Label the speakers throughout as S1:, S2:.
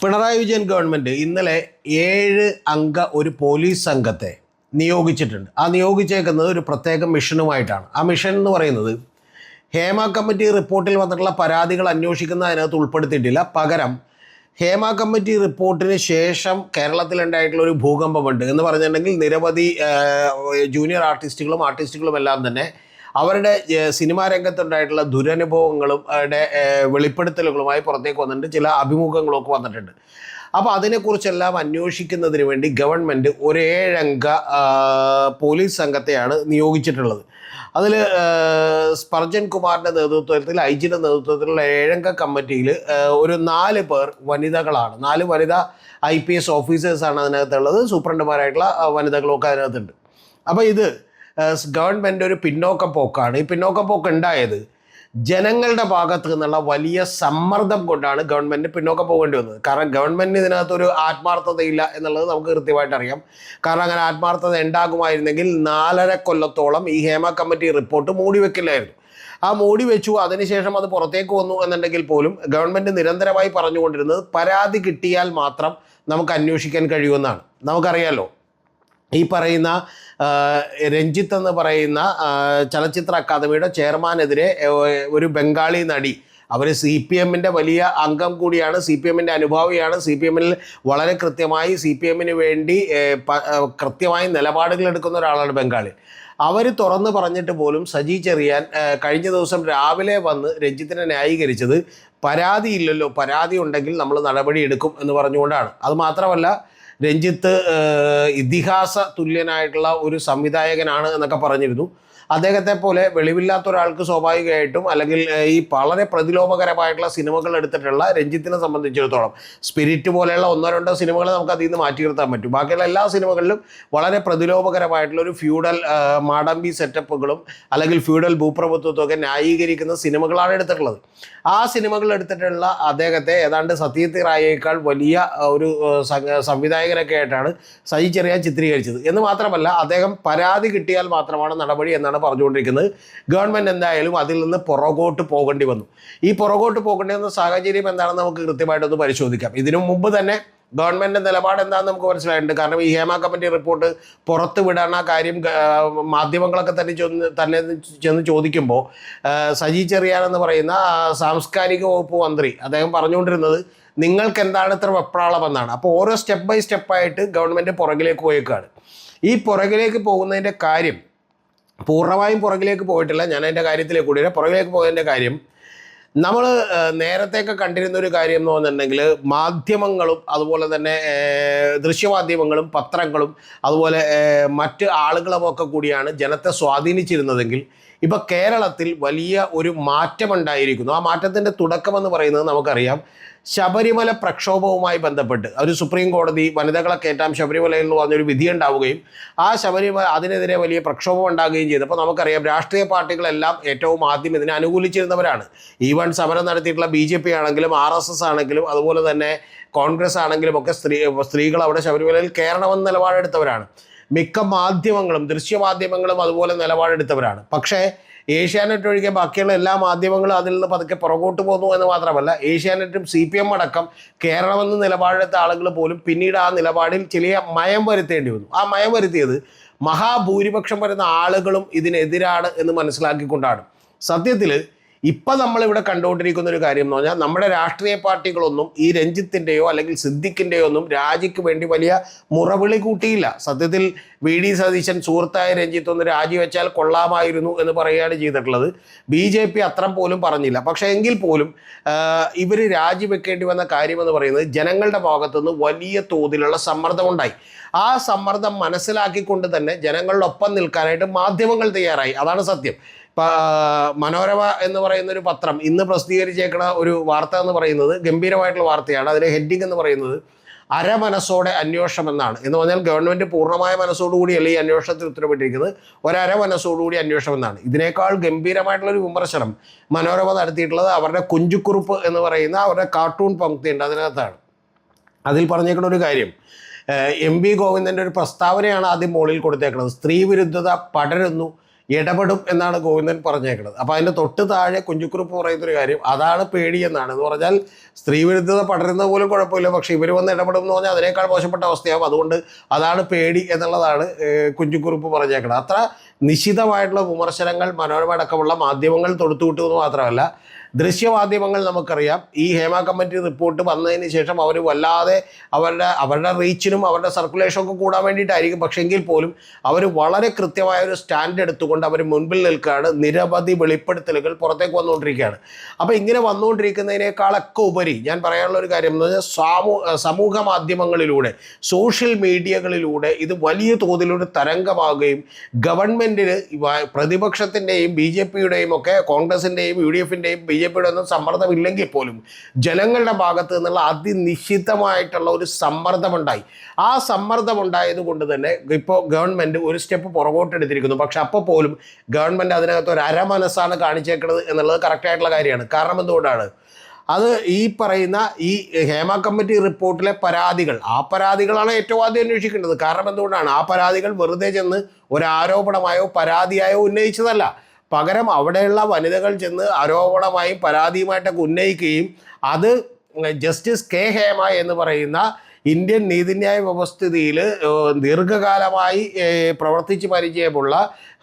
S1: Pinarayi Vijayan government ഇന്നലെ ഏഴ് അംഗ ഒരു പോലീസ് സംഘത്തെ നിയോഗിച്ചിട്ടുണ്ട്. ആ നിയോഗിച്ചേക്കുന്നത് ഒരു പ്രത്യേക മിഷനുമായിട്ടാണ്. ആ മിഷൻ എന്ന് പറയുന്നത് ഹേമ കമ്മിറ്റി റിപ്പോർട്ടിൽ വന്നിട്ടുള്ള പരാതികൾ അന്വേഷിക്കുന്ന അതിനകത്ത് ഉൾപ്പെടുത്തിയിട്ടില്ല. പകരം ഹേമ കമ്മിറ്റി റിപ്പോർട്ടിന് ശേഷം കേരളത്തിലുണ്ടായിട്ടുള്ള ഒരു ഭൂകമ്പമുണ്ട് എന്ന് പറഞ്ഞിട്ടുണ്ടെങ്കിൽ നിരവധി ജൂനിയർ ആർട്ടിസ്റ്റുകളും ആർട്ടിസ്റ്റുകളും എല്ലാം തന്നെ അവരുടെ സിനിമാ രംഗത്തുണ്ടായിട്ടുള്ള ദുരനുഭവങ്ങളും അവരുടെ വെളിപ്പെടുത്തലുകളുമായി പുറത്തേക്ക് വന്നിട്ടുണ്ട് ചില അഭിമുഖങ്ങളൊക്കെ വന്നിട്ടുണ്ട്. അപ്പോൾ അതിനെക്കുറിച്ചെല്ലാം അന്വേഷിക്കുന്നതിന് വേണ്ടി ഗവൺമെന്റ് ഒരേഴംഗ പോലീസ് സംഘത്തെയാണ് നിയോഗിച്ചിട്ടുള്ളത്. അതിൽ സ്പർജൻ കുമാറിന്റെ നേതൃത്വത്തിൽ ഐ ജിയുടെ നേതൃത്വത്തിലുള്ള ഏഴംഗ കമ്മിറ്റിയിൽ ഒരു നാല് പേർ വനിതകളാണ്. നാല് വനിതാ ഐ പി എസ് ഓഫീസേഴ്സാണ് അതിനകത്തുള്ളത്. സൂപ്രണ്ടുമാരായിട്ടുള്ള വനിതകളൊക്കെ അതിനകത്തുണ്ട്. അപ്പോൾ ഇത് ഗവൺമെന്റ് ഒരു പിന്നോക്ക പോക്കാണ്. ഈ പിന്നോക്ക പോക്ക് ഉണ്ടായത് ജനങ്ങളുടെ ഭാഗത്ത് നിന്നുള്ള വലിയ സമ്മർദ്ദം കൊണ്ടാണ് ഗവൺമെന്റ് പിന്നോക്കം പോകേണ്ടി വന്നത്. കാരണം ഗവൺമെന്റ് ഇതിനകത്തൊരു ആത്മാർത്ഥതയില്ല എന്നുള്ളത് നമുക്ക് കൃത്യമായിട്ട് അറിയാം. കാരണം അങ്ങനെ ആത്മാർത്ഥത ഉണ്ടാകുമായിരുന്നെങ്കിൽ നാലര കൊല്ലത്തോളം ഈ ഹേമ കമ്മിറ്റി റിപ്പോർട്ട് മൂടി വെക്കില്ലായിരുന്നു. ആ മൂടി വെച്ചു അതിനുശേഷം അത് പുറത്തേക്ക് വന്നു എന്നുണ്ടെങ്കിൽ പോലും ഗവൺമെന്റ് നിരന്തരമായി പറഞ്ഞുകൊണ്ടിരുന്നത് പരാതി കിട്ടിയാൽ മാത്രം നമുക്ക് അന്വേഷിക്കാൻ കഴിയുമെന്നാണ്. നമുക്കറിയാലോ ഈ പറയുന്ന രഞ്ജിത്ത് എന്ന് പറയുന്ന ചലച്ചിത്ര അക്കാദമിയുടെ ചെയർമാനെതിരെ ഒരു ബംഗാളി നടി. അവർ സി പി എമ്മിന്റെ വലിയ അംഗം കൂടിയാണ് സി പി എമ്മിന്റെ അനുഭാവിയാണ്. സി പി എമ്മിൽ വളരെ കൃത്യമായി സി പി എമ്മിന് വേണ്ടി കൃത്യമായി നിലപാടുകൾ എടുക്കുന്ന ഒരാളാണ് ബംഗാളി. അവർ തുറന്നു പറഞ്ഞിട്ട് പോലും സജി ചെറിയാൻ കഴിഞ്ഞ ദിവസം രാവിലെ വന്ന് രഞ്ജിത്തിനെ ന്യായീകരിച്ചത് പരാതിയില്ലല്ലോ പരാതി ഉണ്ടെങ്കിൽ നമ്മൾ നടപടി എടുക്കും എന്ന് പറഞ്ഞുകൊണ്ടാണ്. അത് മാത്രമല്ല രഞ്ജിത്ത് ഇതിഹാസ തുല്യനായിട്ടുള്ള ഒരു സംവിധായകനാണ് എന്നൊക്കെ പറഞ്ഞിരുന്നു. അദ്ദേഹത്തെ പോലെ വെളിവില്ലാത്ത ഒരാൾക്ക് സ്വാഭാവികമായിട്ടും അല്ലെങ്കിൽ ഈ വളരെ പ്രതിലോഭകരമായിട്ടുള്ള സിനിമകൾ എടുത്തിട്ടുള്ള രഞ്ജിത്തിനെ സംബന്ധിച്ചിടത്തോളം സ്പിരിറ്റ് പോലെയുള്ള ഒന്നോ രണ്ടോ സിനിമകൾ നമുക്ക് അതിൽ നിന്ന് മാറ്റി നിർത്താൻ പറ്റും. ബാക്കിയുള്ള എല്ലാ സിനിമകളിലും വളരെ പ്രതിലോഭകരമായിട്ടുള്ള ഒരു ഫ്യൂഡൽ മാടമ്പി സെറ്റപ്പുകളും അല്ലെങ്കിൽ ഫ്യൂഡൽ ഭൂപ്രഭുത്വത്വമൊക്കെ ന്യായീകരിക്കുന്ന സിനിമകളാണ് എടുത്തിട്ടുള്ളത്. ആ സിനിമകൾ എടുത്തിട്ടുള്ള അദ്ദേഹത്തെ ഏതാണ്ട് സത്യത്തി റായേക്കാൾ വലിയ ഒരു സംവിധായകനൊക്കെ ആയിട്ടാണ് സജി ചെറിയ ചിത്രീകരിച്ചത്. എന്ന് മാത്രമല്ല അദ്ദേഹം പരാതി കിട്ടിയാൽ മാത്രമാണ് നടപടി എന്നാണ് പറഞ്ഞുകൊണ്ടിരിക്കുന്നത്. ഗവൺമെന്റ് എന്തായാലും അതിൽ നിന്ന് പുറകോട്ട് പോകേണ്ടി വന്നു. ഈ പുറകോട്ട് പോകേണ്ടി വന്ന സാഹചര്യം എന്താണെന്ന് നമുക്ക് കൃത്യമായിട്ടൊന്ന് പരിശോധിക്കാം. ഇതിനു മുമ്പ് തന്നെ ഗവൺമെന്റ് നിലപാട് എന്താണെന്ന് നമുക്ക് മനസ്സിലായിട്ടുണ്ട്. കാരണം ഈ ഹേമ കമ്മിറ്റി റിപ്പോർട്ട് പുറത്ത് വിടാൻ ആ കാര്യം മാധ്യമങ്ങളൊക്കെ തന്നെ ചെന്ന് തന്നെ ചെന്ന് ചോദിക്കുമ്പോൾ സജി ചെറിയാൻ എന്ന് പറയുന്ന സാംസ്കാരിക വകുപ്പ് മന്ത്രി അദ്ദേഹം പറഞ്ഞുകൊണ്ടിരുന്നത് നിങ്ങൾക്ക് എന്താണ് ഇത്ര വെപ്രാളമെന്നാണ് അപ്പോൾ ഓരോ സ്റ്റെപ്പ് ബൈ സ്റ്റെപ്പായിട്ട് ഗവൺമെന്റ് പുറകിലേക്ക് പോയേക്കാണ്. ഈ പുറകിലേക്ക് പോകുന്നതിന്റെ കാര്യം പൂർണമായും പുറകിലേക്ക് പോയിട്ടില്ല ഞാൻ അതിന്റെ കാര്യത്തിലേക്ക് കൂടി. പുറകിലേക്ക് പോയതിന്റെ കാര്യം നമ്മൾ നേരത്തെയൊക്കെ കണ്ടിരുന്ന ഒരു കാര്യം എന്ന് പറഞ്ഞിട്ടുണ്ടെങ്കിൽ മാധ്യമങ്ങളും അതുപോലെ തന്നെ ദൃശ്യമാധ്യമങ്ങളും പത്രങ്ങളും അതുപോലെ മറ്റ് ആളുകളുമൊക്കെ കൂടിയാണ് ജനത്തെ സ്വാധീനിച്ചിരുന്നതെങ്കിൽ ഇപ്പോൾ കേരളത്തിൽ വലിയ ഒരു മാറ്റമുണ്ടായിരിക്കുന്നു. ആ മാറ്റത്തിന്റെ തുടക്കമെന്ന് പറയുന്നത് നമുക്കറിയാം. ശബരിമല പ്രക്ഷോഭവുമായി ബന്ധപ്പെട്ട് ഒരു സുപ്രീം കോടതി വനിതകളെ കയറ്റാം ശബരിമലയിൽ എന്ന് പറഞ്ഞൊരു വിധി ഉണ്ടാവുകയും ആ ശബരിമല അതിനെതിരെ വലിയ പ്രക്ഷോഭം ഉണ്ടാകുകയും ചെയ്തു. അപ്പോൾ നമുക്കറിയാം രാഷ്ട്രീയ പാർട്ടികളെല്ലാം ഏറ്റവും ആദ്യം ഇതിനെ അനുകൂലിച്ചിരുന്നവരാണ്. ഈവൺ സമരം നടത്തിയിട്ടുള്ള ബി ജെ പി ആണെങ്കിലും ആർ എസ് എസ് ആണെങ്കിലും അതുപോലെ തന്നെ കോൺഗ്രസ് ആണെങ്കിലും ഒക്കെ സ്ത്രീ സ്ത്രീകൾ അവിടെ ശബരിമലയിൽ കയറണമെന്ന് നിലപാടെടുത്തവരാണ്. മിക്ക മാധ്യമങ്ങളും ദൃശ്യമാധ്യമങ്ങളും അതുപോലെ നിലപാടെടുത്തവരാണ്. പക്ഷേ ഏഷ്യാനെറ്റ് ഒഴികെ ബാക്കിയുള്ള എല്ലാ മാധ്യമങ്ങളും അതിൽ നിന്ന് പതുക്കെ പുറകോട്ട് പോകുന്നു എന്ന് മാത്രമല്ല ഏഷ്യാനെറ്റും സി പി എം അടക്കം കേരളമെന്ന് നിലപാടെടുത്ത ആളുകൾ പോലും പിന്നീട് ആ നിലപാടിൽ ചില മയം വരുത്തേണ്ടി വന്നു. ആ മയം വരുത്തിയത് മഹാഭൂരിപക്ഷം വരുന്ന ആളുകളും ഇതിനെതിരാണ് എന്ന് മനസ്സിലാക്കിക്കൊണ്ടാണ്. സത്യത്തിൽ ഇപ്പം നമ്മളിവിടെ കണ്ടുകൊണ്ടിരിക്കുന്ന ഒരു കാര്യം എന്ന് പറഞ്ഞാൽ നമ്മുടെ രാഷ്ട്രീയ പാർട്ടികളൊന്നും ഈ രഞ്ജിത്തിന്റെയോ അല്ലെങ്കിൽ സിദ്ദിഖിന്റെയോ ഒന്നും രാജിക്ക് വേണ്ടി വലിയ മുറവിളി കൂട്ടിയില്ല. സത്യത്തിൽ വി ഡി സതീശൻ സുഹൃത്തായ രഞ്ജിത്ത് ഒന്ന് രാജിവെച്ചാൽ കൊള്ളാമായിരുന്നു എന്ന് പറയുകയാണ് ചെയ്തിട്ടുള്ളത്. ബി ജെ പി അത്രം പോലും പറഞ്ഞില്ല. പക്ഷേ എങ്കിൽ പോലും ഇവർ രാജിവെക്കേണ്ടി വന്ന കാര്യമെന്ന് പറയുന്നത് ജനങ്ങളുടെ ഭാഗത്തുനിന്ന് വലിയ തോതിലുള്ള സമ്മർദ്ദമുണ്ടായി ആ സമ്മർദ്ദം മനസ്സിലാക്കിക്കൊണ്ട് തന്നെ ജനങ്ങളുടെ ഒപ്പം നിൽക്കാനായിട്ട് മാധ്യമങ്ങൾ തയ്യാറായി. അതാണ് സത്യം. മനോരമ എന്ന് പറയുന്ന ഒരു പത്രം ഇന്ന് പ്രസിദ്ധീകരിച്ചേക്കുന്ന ഒരു വാർത്ത എന്ന് പറയുന്നത് ഗംഭീരമായിട്ടുള്ള വാർത്തയാണ്. അതിലെ ഹെഡിങ് എന്ന് പറയുന്നത് അരമനസ്സോടെ അന്വേഷണം എന്നാണ് എന്ന് പറഞ്ഞാൽ ഗവൺമെന്റ് പൂർണമായ മനസ്സോടുകൂടിയല്ല ഈ അന്വേഷണത്തിൽ ഉത്തരവിട്ടിരിക്കുന്നത്? ഒരര മനസ്സോടുകൂടി അന്വേഷണം എന്നാണ് ഇതിനേക്കാൾ ഗംഭീരമായിട്ടുള്ളൊരു വിമർശനം മനോരമ നടത്തിയിട്ടുള്ളത് അവരുടെ കുഞ്ചുക്കുറുപ്പ് എന്ന് പറയുന്ന അവരുടെ കാർട്ടൂൺ പങ്ക്തിയുണ്ട് അതിനകത്താണ്. അതിൽ പറഞ്ഞേക്കുന്ന ഒരു കാര്യം എം വി ഗോവിന്ദന്റെ ഒരു പ്രസ്താവനയാണ് ആദ്യം മുകളിൽ കൊടുത്തേക്കുന്നത് സ്ത്രീ വിരുദ്ധത പടരുന്നു ഇടപെടും എന്നാണ് ഗോവിന്ദൻ പറഞ്ഞേക്കുന്നത്. അപ്പോൾ അതിന്റെ തൊട്ട് താഴെ പറയുന്ന പറയുന്നൊരു കാര്യം അതാണ് പേടി എന്നാണ്. എന്ന് പറഞ്ഞാൽ സ്ത്രീ വിരുദ്ധത പടരുന്ന പോലും കുഴപ്പമില്ല. പക്ഷേ ഇവർ വന്ന് ഇടപെടും എന്ന് പറഞ്ഞാൽ അതിനേക്കാൾ മോശപ്പെട്ട അവസ്ഥയാവും. അതുകൊണ്ട് അതാണ് പേടി എന്നുള്ളതാണ് കുഞ്ഞുക്കുറിപ്പ് പറഞ്ഞേക്കുന്നത്. അത്ര നിശിതമായിട്ടുള്ള വിമർശനങ്ങൾ മനോരമ അടക്കമുള്ള മാധ്യമങ്ങൾ തൊടുത്തുവിട്ടു എന്ന് മാത്രമല്ല ദൃശ്യമാധ്യമങ്ങൾ നമുക്കറിയാം. ഈ ഹേമ കമ്മിറ്റി റിപ്പോർട്ട് വന്നതിന് ശേഷം അവർ വല്ലാതെ അവരുടെ അവരുടെ റീച്ചിനും അവരുടെ സർക്കുലേഷനും ഒക്കെ കൂടാൻ വേണ്ടിയിട്ടായിരിക്കും. പക്ഷേ എങ്കിൽ പോലും അവർ വളരെ കൃത്യമായ ഒരു സ്റ്റാൻഡ് എടുത്തുകൊണ്ട് അവർ മുൻപിൽ നിൽക്കുകയാണ് നിരവധി വെളിപ്പെടുത്തലുകൾ പുറത്തേക്ക് വന്നുകൊണ്ടിരിക്കുകയാണ്. അപ്പോൾ ഇങ്ങനെ വന്നുകൊണ്ടിരിക്കുന്നതിനേക്കാളൊക്കെ ഉപരി ഞാൻ പറയാനുള്ള ഒരു കാര്യം എന്ന് പറഞ്ഞാൽ സാമൂ സമൂഹ മാധ്യമങ്ങളിലൂടെ സോഷ്യൽ മീഡിയകളിലൂടെ ഇത് വലിയ തോതിലൊരു തരംഗമാകുകയും ഗവൺമെന്റിന് പ്രതിപക്ഷത്തിന്റെയും ബി ജെ പിയുടെയും ഒക്കെ കോൺഗ്രസിന്റെയും യു ഡി എഫിന്റെയും ബി ജെ ഒന്നും സമ്മർദ്ദമില്ലെങ്കിൽ പോലും ജനങ്ങളുടെ ഭാഗത്ത് നിന്നുള്ള അതിനിശ്ചിതമായിട്ടുള്ള ഒരു സമ്മർദ്ദമുണ്ടായി. ആ സമ്മർദ്ദമുണ്ടായത് കൊണ്ട് തന്നെ ഇപ്പോൾ ഗവൺമെന്റ് ഒരു സ്റ്റെപ്പ് പുറകോട്ടെടുത്തിരിക്കുന്നു. പക്ഷെ അപ്പോൾ പോലും ഗവൺമെന്റ് അതിനകത്ത് ഒരു അരമനസ്സാണ് കാണിച്ചേക്കുന്നത് എന്നുള്ളത് കറക്റ്റായിട്ടുള്ള കാര്യമാണ്. കാരണം എന്തുകൊണ്ടാണ്? അത് ഈ പറയുന്ന ഈ ഹേമ കമ്മിറ്റി റിപ്പോർട്ടിലെ പരാതികൾ ആ പരാതികളാണ് ഏറ്റവും ആദ്യം അന്വേഷിക്കേണ്ടത്. കാരണം എന്തുകൊണ്ടാണ്? ആ പരാതികൾ വെറുതെ ചെന്ന് ഒരു ആരോപണമായോ പരാതിയായോ ഉന്നയിച്ചതല്ല. പകരം അവിടെയുള്ള വനിതകൾ ചെന്ന് ആരോപണമായും പരാതിയുമായിട്ടൊക്കെ ഉന്നയിക്കുകയും അത് ജസ്റ്റിസ് കെ ഹേമ എന്ന് പറയുന്ന ഇന്ത്യൻ നീതിന്യായ വ്യവസ്ഥിതിയിൽ ദീർഘകാലമായി പ്രവർത്തിച്ച് പരിചയമുള്ള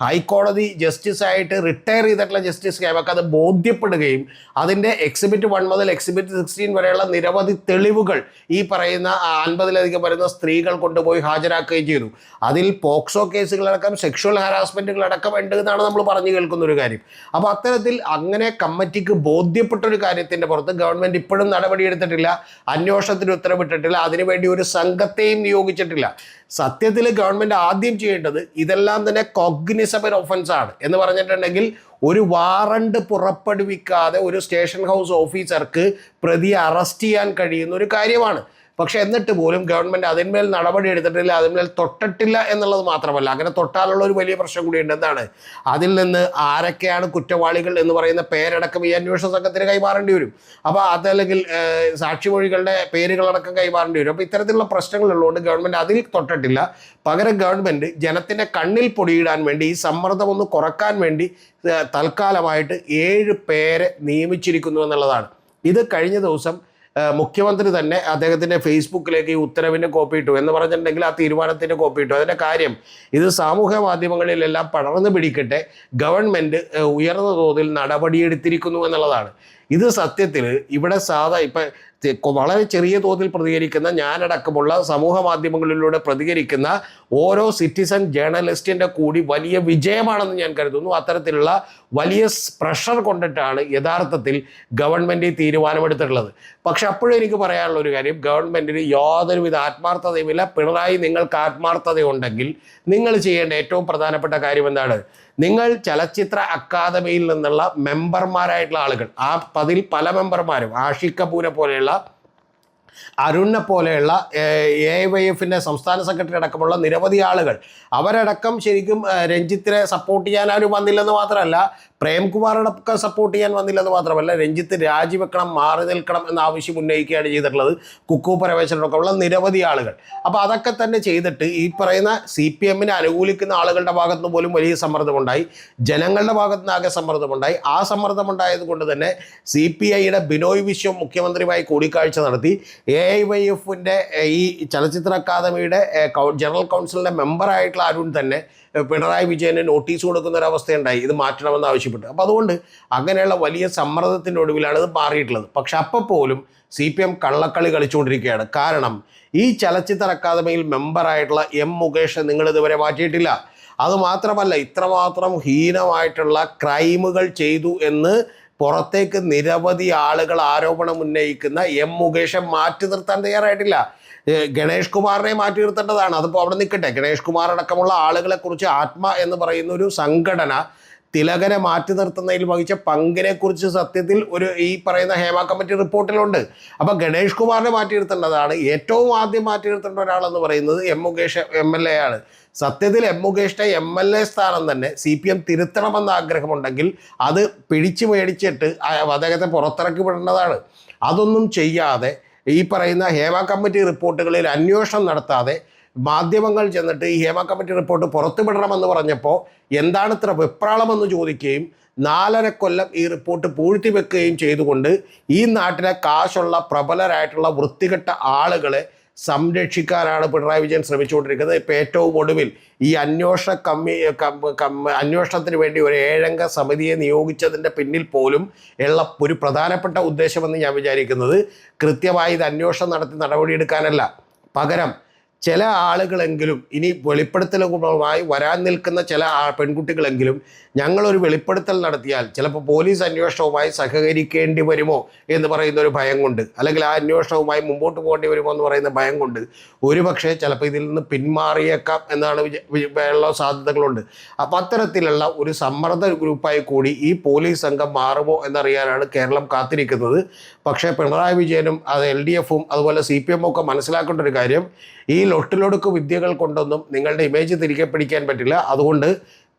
S1: ഹൈക്കോടതി ജസ്റ്റിസായിട്ട് റിട്ടയർ ചെയ്തിട്ടുള്ള ജസ്റ്റിസ് ഹേമക്ക് അത് ബോധ്യപ്പെടുകയും അതിന്റെ എക്സിബിറ്റ് വൺ മുതൽ എക്സിബിറ്റ് സിക്സ്റ്റീൻ വരെയുള്ള നിരവധി തെളിവുകൾ ഈ പറയുന്ന അൻപതിലധികം വരുന്ന സ്ത്രീകൾ കൊണ്ടുപോയി ഹാജരാക്കുകയും ചെയ്തു. അതിൽ പോക്സോ കേസുകളടക്കം സെക്ഷൽ ഹാരാസ്മെന്റുകളടക്കം ഉണ്ട് എന്നാണ് നമ്മൾ പറഞ്ഞു കേൾക്കുന്ന ഒരു കാര്യം. അപ്പോൾ അത്തരത്തിൽ അങ്ങനെ കമ്മിറ്റിക്ക് ബോധ്യപ്പെട്ട ഒരു കാര്യത്തിന്റെ പുറത്ത് ഗവൺമെന്റ് ഇപ്പോഴും നടപടിയെടുത്തിട്ടില്ല അന്വേഷണത്തിന് ഉത്തരവിട്ടിട്ടില്ല അതിനുവേണ്ടി ഒരു സംഘത്തെയും നിയോഗിച്ചിട്ടില്ല. സത്യത്തിൽ ഗവൺമെന്റ് ആദ്യം ചെയ്യേണ്ടത് ഇതെല്ലാം തന്നെ കോഗ്നിസബിൾ ഒഫൻസ് ആണ്. എന്ന് പറഞ്ഞിട്ടുണ്ടെങ്കിൽ ഒരു വാറണ്ട് പുറപ്പെടുവിക്കാതെ ഒരു സ്റ്റേഷൻ ഹൗസ് ഓഫീസർക്ക് പ്രതിയെ അറസ്റ്റ് ചെയ്യാൻ കഴിയുന്ന ഒരു കാര്യമാണ്. പക്ഷെ എന്നിട്ട് പോലും ഗവൺമെന്റ് അതിന്മേൽ നടപടി എടുത്തിട്ടില്ല അതിന്മേൽ തൊട്ടിട്ടില്ല എന്നുള്ളത് മാത്രമല്ല. അങ്ങനെ തൊട്ടാലുള്ള ഒരു വലിയ പ്രശ്നം കൂടിയുണ്ട്. എന്താണ്? അതിൽ നിന്ന് ആരൊക്കെയാണ് കുറ്റവാളികൾ എന്ന് പറയുന്ന പേരടക്കം ഈ അന്വേഷണ സംഘത്തിന് കൈമാറേണ്ടി വരും. അപ്പോൾ അതല്ലെങ്കിൽ സാക്ഷിമൊഴികളുടെ പേരുകളടക്കം കൈമാറേണ്ടി വരും. അപ്പോൾ ഇത്തരത്തിലുള്ള പ്രശ്നങ്ങളുള്ളതുകൊണ്ട് ഗവൺമെന്റ് അതിൽ തൊട്ടിട്ടില്ല. പകരം ഗവൺമെന്റ് ജനത്തിന്റെ കണ്ണിൽ പൊടിയിടാൻ വേണ്ടി ഈ സമ്മർദ്ദം ഒന്ന് കുറയ്ക്കാൻ വേണ്ടി തൽക്കാലമായിട്ട് ഏഴ് പേരെ നിയമിച്ചിരിക്കുന്നു എന്നുള്ളതാണ്. ഇത് കഴിഞ്ഞ ദിവസം മുഖ്യമന്ത്രി തന്നെ അദ്ദേഹത്തിന്റെ ഫേസ്ബുക്കിലേക്ക് ഈ ഉത്തരവിന്റെ കോപ്പി ഇട്ടു എന്ന് പറഞ്ഞിട്ടുണ്ടെങ്കിൽ ആ തീരുമാനത്തിന്റെ കോപ്പി ഇട്ടു. അതിന്റെ കാര്യം ഇത് സാമൂഹ്യ മാധ്യമങ്ങളിലെല്ലാം പടർന്നു പിടിക്കട്ടെ. ഗവൺമെന്റ് ഉയർന്ന തോതിൽ നടപടിയെടുത്തിരിക്കുന്നു എന്നുള്ളതാണ്. ഇത് സത്യത്തിൽ ഇവിടെ സാധാ ഇപ്പം വളരെ ചെറിയ തോതിൽ പ്രതികരിക്കുന്ന ഞാനടക്കമുള്ള സമൂഹ മാധ്യമങ്ങളിലൂടെ പ്രതികരിക്കുന്ന ഓരോ സിറ്റിസൺ ജേർണലിസ്റ്റിന്റെ കൂടി വലിയ വിജയമാണെന്ന് ഞാൻ കരുതുന്നു. അത്തരത്തിലുള്ള വലിയ പ്രഷർ കൊണ്ടിട്ടാണ് യഥാർത്ഥത്തിൽ ഗവൺമെന്റ് ഈ തീരുമാനമെടുത്തിട്ടുള്ളത്. പക്ഷെ അപ്പോഴും എനിക്ക് പറയാനുള്ള ഒരു കാര്യം ഗവൺമെന്റിന് യാതൊരുവിധ ആത്മാർത്ഥതയുമില്ല. പിണറായി നിങ്ങൾക്ക് ആത്മാർത്ഥതയുണ്ടെങ്കിൽ നിങ്ങൾ ചെയ്യേണ്ട ഏറ്റവും പ്രധാനപ്പെട്ട കാര്യം എന്താണ്? നിങ്ങൾ ചലച്ചിത്ര അക്കാദമിയിൽ നിന്നുള്ള മെമ്പർമാരായിട്ടുള്ള ആളുകൾ. ആ പതിൽ പല മെമ്പർമാരും ആഷിഖ് കപൂരെ പോലെയുള്ള അരുണിനെ പോലെയുള്ള എ വൈ എഫിന്റെ സംസ്ഥാന സെക്രട്ടറി അടക്കമുള്ള നിരവധി ആളുകൾ. അവരടക്കം ശരിക്കും രഞ്ജിത്തിനെ സപ്പോർട്ട് ചെയ്യാൻ അവർ വന്നില്ലെന്ന് മാത്രമല്ല പ്രേംകുമാറിനൊക്കെ സപ്പോർട്ട് ചെയ്യാൻ വന്നില്ലെന്ന് മാത്രമല്ല രഞ്ജിത്ത് രാജിവെക്കണം മാറി നിൽക്കണം എന്ന ആവശ്യം ഉന്നയിക്കുകയാണ് ചെയ്തിട്ടുള്ളത്. കുക്കു പരമേശ്വരനൊക്കെ ഉള്ള നിരവധി ആളുകൾ. അപ്പോൾ അതൊക്കെ തന്നെ ചെയ്തിട്ട് ഈ പറയുന്ന സി പി എമ്മിനെ അനുകൂലിക്കുന്ന ആളുകളുടെ ഭാഗത്തുനിന്ന് പോലും വലിയ സമ്മർദ്ദമുണ്ടായി. ജനങ്ങളുടെ ഭാഗത്തു നിന്ന് ആകെ സമ്മർദ്ദമുണ്ടായി. ആ സമ്മർദ്ദമുണ്ടായത് കൊണ്ട് തന്നെ സി പി ഐയുടെ ബിനോയ് വിശ്വം മുഖ്യമന്ത്രിയുമായി കൂടിക്കാഴ്ച നടത്തി. എ ഐ വൈ എഫിന്റെ ഈ ചലച്ചിത്ര അക്കാദമിയുടെ ജനറൽ കൗൺസിലിന്റെ മെമ്പറായിട്ടുള്ള അരുൺ തന്നെ പിണറായി വിജയന് നോട്ടീസ് കൊടുക്കുന്ന ഒരു അവസ്ഥയുണ്ടായി. ഇത് മാറ്റണമെന്ന് ആവശ്യപ്പെട്ടു. അപ്പോൾ അതുകൊണ്ട് അങ്ങനെയുള്ള വലിയ സമ്മർദ്ദത്തിന്റെ ഒടുവിലാണ് ഇത് മാറിയിട്ടുള്ളത്. പക്ഷെ അപ്പോൾ പോലും സി പി എം കള്ളക്കളി കളിച്ചുകൊണ്ടിരിക്കുകയാണ്. കാരണം ഈ ചലച്ചിത്ര അക്കാദമിയിൽ മെമ്പറായിട്ടുള്ള എം മുകേഷ് നിങ്ങൾ ഇതുവരെ മാറ്റിയിട്ടില്ല. അതുമാത്രമല്ല ഇത്രമാത്രം ഹീനമായിട്ടുള്ള ക്രൈമുകൾ ചെയ്തു എന്ന് പുറത്തേക്ക് നിരവധി ആളുകൾ ആരോപണം ഉന്നയിക്കുന്ന എം മുകേഷെ മാറ്റി നിർത്താൻ തയ്യാറായിട്ടില്ല. ഗണേഷ് കുമാറിനെ മാറ്റി നിർത്തേണ്ടതാണ്. അതിപ്പോൾ അവിടെ നിൽക്കട്ടെ. ഗണേഷ് കുമാർ അടക്കമുള്ള ആളുകളെ കുറിച്ച് ആത്മ എന്ന് പറയുന്ന ഒരു സംഘടന തിലകനെ മാറ്റി നിർത്തുന്നതിൽ വഹിച്ച പങ്കിനെക്കുറിച്ച് സത്യത്തിൽ ഒരു ഈ പറയുന്ന ഹേമ കമ്മിറ്റി റിപ്പോർട്ടിലുണ്ട്. അപ്പോൾ ഗണേഷ് കുമാറിനെ മാറ്റി നിർത്തേണ്ടതാണ്. ഏറ്റവും ആദ്യം മാറ്റി നിർത്തേണ്ട ഒരാളെന്ന് പറയുന്നത് M Mukesh M L A ആണ്. സത്യത്തിൽ എം മുകേഷിന്റെ എം എൽ എ സ്ഥാനം തന്നെ സി പി എം തിരുത്തണമെന്ന ആഗ്രഹമുണ്ടെങ്കിൽ അത് പിടിച്ചു മേടിച്ചിട്ട് അദ്ദേഹത്തെ പുറത്തിറക്കി വിടേണ്ടതാണ്. അതൊന്നും ചെയ്യാതെ ഈ പറയുന്ന ഹേമ കമ്മിറ്റി റിപ്പോർട്ടുകളിൽ അന്വേഷണം നടത്താതെ മാധ്യമങ്ങൾ ചെന്നിട്ട് ഈ ഹേമ കമ്മിറ്റി റിപ്പോർട്ട് പുറത്തുവിടണമെന്ന് പറഞ്ഞപ്പോൾ എന്താണ് ഇത്ര വെപ്രാളമെന്ന് ചോദിക്കുകയും നാലര കൊല്ലം ഈ റിപ്പോർട്ട് പൂഴ്ത്തി വെക്കുകയും ചെയ്തുകൊണ്ട് ഈ നാട്ടിലെ കാശുള്ള പ്രബലരായിട്ടുള്ള വൃത്തികെട്ട ആളുകളെ സംരക്ഷിക്കാനാണ് പിണറായി വിജയൻ ശ്രമിച്ചുകൊണ്ടിരിക്കുന്നത്. ഇപ്പോൾ ഏറ്റവും ഒടുവിൽ ഈ അന്വേഷണ കമ്മി അന്വേഷണത്തിന് വേണ്ടി ഒരു ഏഴംഗ സമിതിയെ നിയോഗിച്ചതിന്റെ പിന്നിൽ പോലും ഉള്ള ഒരു പ്രധാനപ്പെട്ട ഉദ്ദേശമെന്ന് ഞാൻ വിചാരിക്കുന്നത് കൃത്യമായി ഇത് അന്വേഷണം നടത്തി നടപടിയെടുക്കാനല്ല. പകരം ചില ആളുകളെങ്കിലും ഇനി വെളിപ്പെടുത്തലുമായി വരാൻ നിൽക്കുന്ന ചില പെൺകുട്ടികളെങ്കിലും ഞങ്ങളൊരു വെളിപ്പെടുത്തൽ നടത്തിയാൽ ചിലപ്പോൾ പോലീസ് അന്വേഷണവുമായി സഹകരിക്കേണ്ടി വരുമോ എന്ന് പറയുന്ന ഒരു ഭയം കൊണ്ട് അല്ലെങ്കിൽ ആ അന്വേഷണവുമായി മുമ്പോട്ട് പോകേണ്ടി വരുമോ എന്ന് പറയുന്ന ഭയം കൊണ്ട് ഒരുപക്ഷെ ചിലപ്പോൾ ഇതിൽ നിന്ന് പിന്മാറിയേക്കാം എന്നാണ് ഉള്ള സാധ്യതകളുണ്ട്. അപ്പം അത്തരത്തിലുള്ള ഒരു സമ്മർദ്ദ ഗ്രൂപ്പായി കൂടി ഈ പോലീസ് സംഘം മാറുമോ എന്നറിയാനാണ് കേരളം കാത്തിരിക്കുന്നത്. പക്ഷേ പിണറായി വിജയനും അത് എൽ ഡി എഫും അതുപോലെ സി പി എമ്മും ഒക്കെ മനസ്സിലാക്കേണ്ട ഒരു കാര്യം ഈ ലൊട്ടിലൊടുക്ക് വിദ്യകൾ കൊണ്ടൊന്നും നിങ്ങളുടെ ഇമേജ് തിരികെ പിടിക്കാൻ പറ്റില്ല. അതുകൊണ്ട്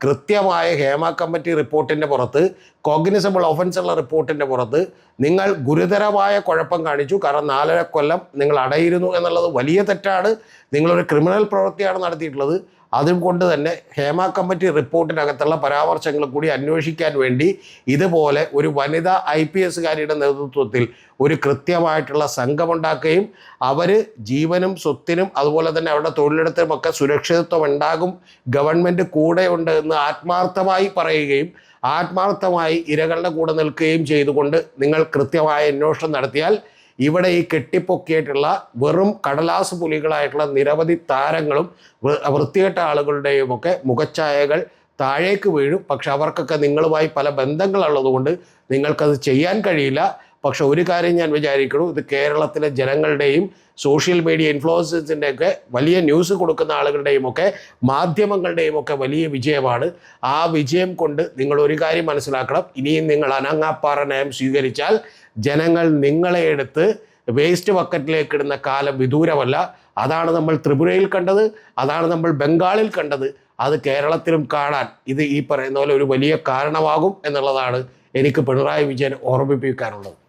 S1: കൃത്യമായ ഹേമ കമ്മിറ്റി റിപ്പോർട്ടിന്റെ പുറത്ത് കോഗ്നിസബിൾ ഒഫൻസ് ഉള്ള റിപ്പോർട്ടിന്റെ പുറത്ത് നിങ്ങൾ ഗുരുതരമായ കുഴപ്പം കാണിച്ചു. കാരണം നാലര കൊല്ലം നിങ്ങൾ അടയിരുന്നു എന്നുള്ളത് വലിയ തെറ്റാണ്. നിങ്ങളൊരു ക്രിമിനൽ പ്രവൃത്തിയാണ് നടത്തിയിട്ടുള്ളത്. അതും കൊണ്ട് തന്നെ ഹേമ കമ്മിറ്റി റിപ്പോർട്ടിനകത്തുള്ള പരാമർശങ്ങൾ കൂടി അന്വേഷിക്കാൻ വേണ്ടി ഇതുപോലെ ഒരു വനിതാ ഐ പി എസുകാരിയുടെ നേതൃത്വത്തിൽ ഒരു കൃത്യമായിട്ടുള്ള സംഘമുണ്ടാക്കുകയും അവർ ജീവനും സ്വത്തിനും അതുപോലെ തന്നെ അവരുടെ തൊഴിലിടത്തിനുമൊക്കെ സുരക്ഷിതത്വം ഉണ്ടാകും ഗവൺമെന്റ് കൂടെയുണ്ട് എന്ന് ആത്മാർത്ഥമായി പറയുകയും ആത്മാർത്ഥമായി ഇരകളുടെ കൂടെ നിൽക്കുകയും ചെയ്തുകൊണ്ട് നിങ്ങൾ കൃത്യമായ അന്വേഷണം നടത്തിയാൽ ഇവിടെ ഈ കെട്ടിപ്പൊക്കിയിട്ടുള്ള വെറും കടലാസ് പുലികളായിട്ടുള്ള നിരവധി താരങ്ങളും വൃത്തികെട്ട ആളുകളുടെയും ഒക്കെ മുഖച്ഛായകൾ താഴേക്ക് വീഴും. പക്ഷെ അവർക്കൊക്കെ നിങ്ങളുമായി പല ബന്ധങ്ങളുള്ളതുകൊണ്ട് നിങ്ങൾക്കത് ചെയ്യാൻ കഴിയില്ല. പക്ഷെ ഒരു കാര്യം ഞാൻ വിചാരിക്കണു ഇത് കേരളത്തിലെ ജനങ്ങളുടെയും സോഷ്യൽ മീഡിയ ഇൻഫ്ലുവൻസേഴ്സിന്റെ ഒക്കെ വലിയ ന്യൂസ് കൊടുക്കുന്ന ആളുകളുടെയും ഒക്കെ മാധ്യമങ്ങളുടെയും ഒക്കെ വലിയ വിജയമാണ്. ആ വിജയം കൊണ്ട് നിങ്ങൾ ഒരു കാര്യം മനസ്സിലാക്കണം. ഇനിയും നിങ്ങൾ അനങ്ങാപ്പാറ നയം സ്വീകരിച്ചാൽ ജനങ്ങൾ നിങ്ങളെ എടുത്ത് വേസ്റ്റ് ബക്കറ്റിലേക്ക് ഇടുന്ന കാലം വിദൂരമല്ല. അതാണ് നമ്മൾ ത്രിപുരയിൽ കണ്ടത് അതാണ് നമ്മൾ ബംഗാളിൽ കണ്ടത്. അത് കേരളത്തിലും കാണാൻ ഇത് ഈ പറയുന്ന പോലെ ഒരു വലിയ കാരണമാകും എന്നുള്ളതാണ് എനിക്ക് പിണറായി വിജയൻ ഓർമ്മിപ്പിക്കാനുള്ളത്.